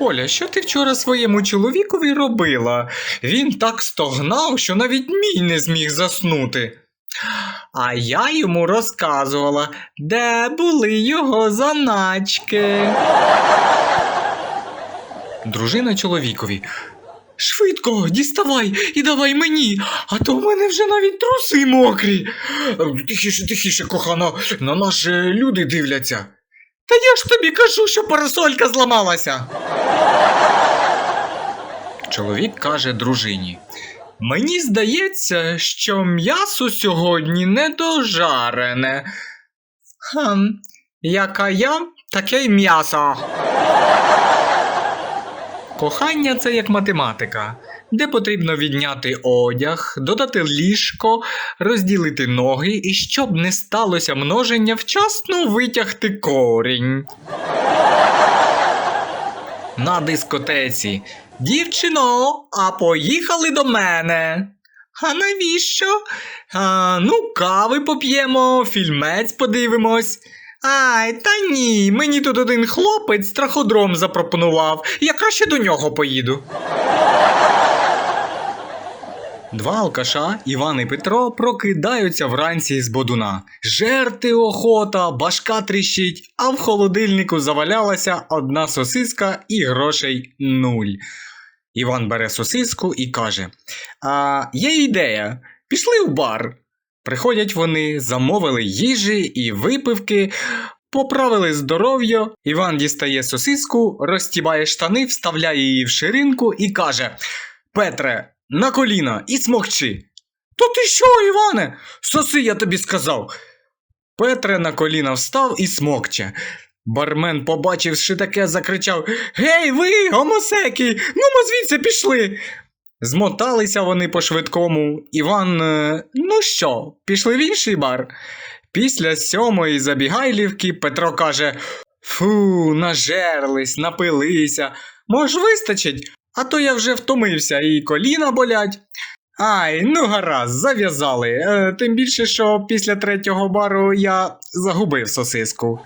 Оля, що ти вчора своєму чоловікові робила? Він так стогнав, що навіть мій не зміг заснути. А я йому розказувала, де були його заначки. Дружина чоловікові. Швидко, діставай і давай мені, а то в мене вже навіть труси мокрі. Тихіше, тихіше, кохана, на нас люди дивляться. Та я ж тобі кажу, що парасолька зламалася. Чоловік каже дружині. Мені здається, що м'ясо сьогодні недожарене. Хм, яка я, таке й м'ясо. Кохання це як математика, де потрібно відняти одяг, додати ліжко, розділити ноги і щоб не сталося множення, вчасно витягти корінь. На дискотеці. Дівчино, а поїхали до мене. А навіщо? А, ну, кави поп'ємо, фільмець подивимось. Ай, та ні, мені тут один хлопець траходром запропонував. Я краще до нього поїду. Два алкаша, Іван і Петро, прокидаються вранці з бодуна. Жерти охота, башка тріщить, а в холодильнику завалялася одна сосиска і грошей нуль. Іван бере сосиску і каже: А є ідея, пішли в бар. Приходять вони, замовили їжі і випивки, поправили здоров'я. Іван дістає сосиску, розтібає штани, вставляє її в ширинку і каже: Петре, на коліна і смокчи. То ти що, Іване? Соси, я тобі сказав. Петре на коліна встав і смокче. Бармен, побачивши таке, закричав: Гей, ви, гомосеки, ну ми звідси пішли. Змоталися вони по швидкому. Іван, е, ну що, пішли в інший бар. Після сьомої забігайлівки Петро каже: Фу, нажерлись, напилися. Може, вистачить, а то я вже втомився і коліна болять. Ай, ну гаразд, зав'язали. Е, тим більше, що після третього бару я загубив сосиску.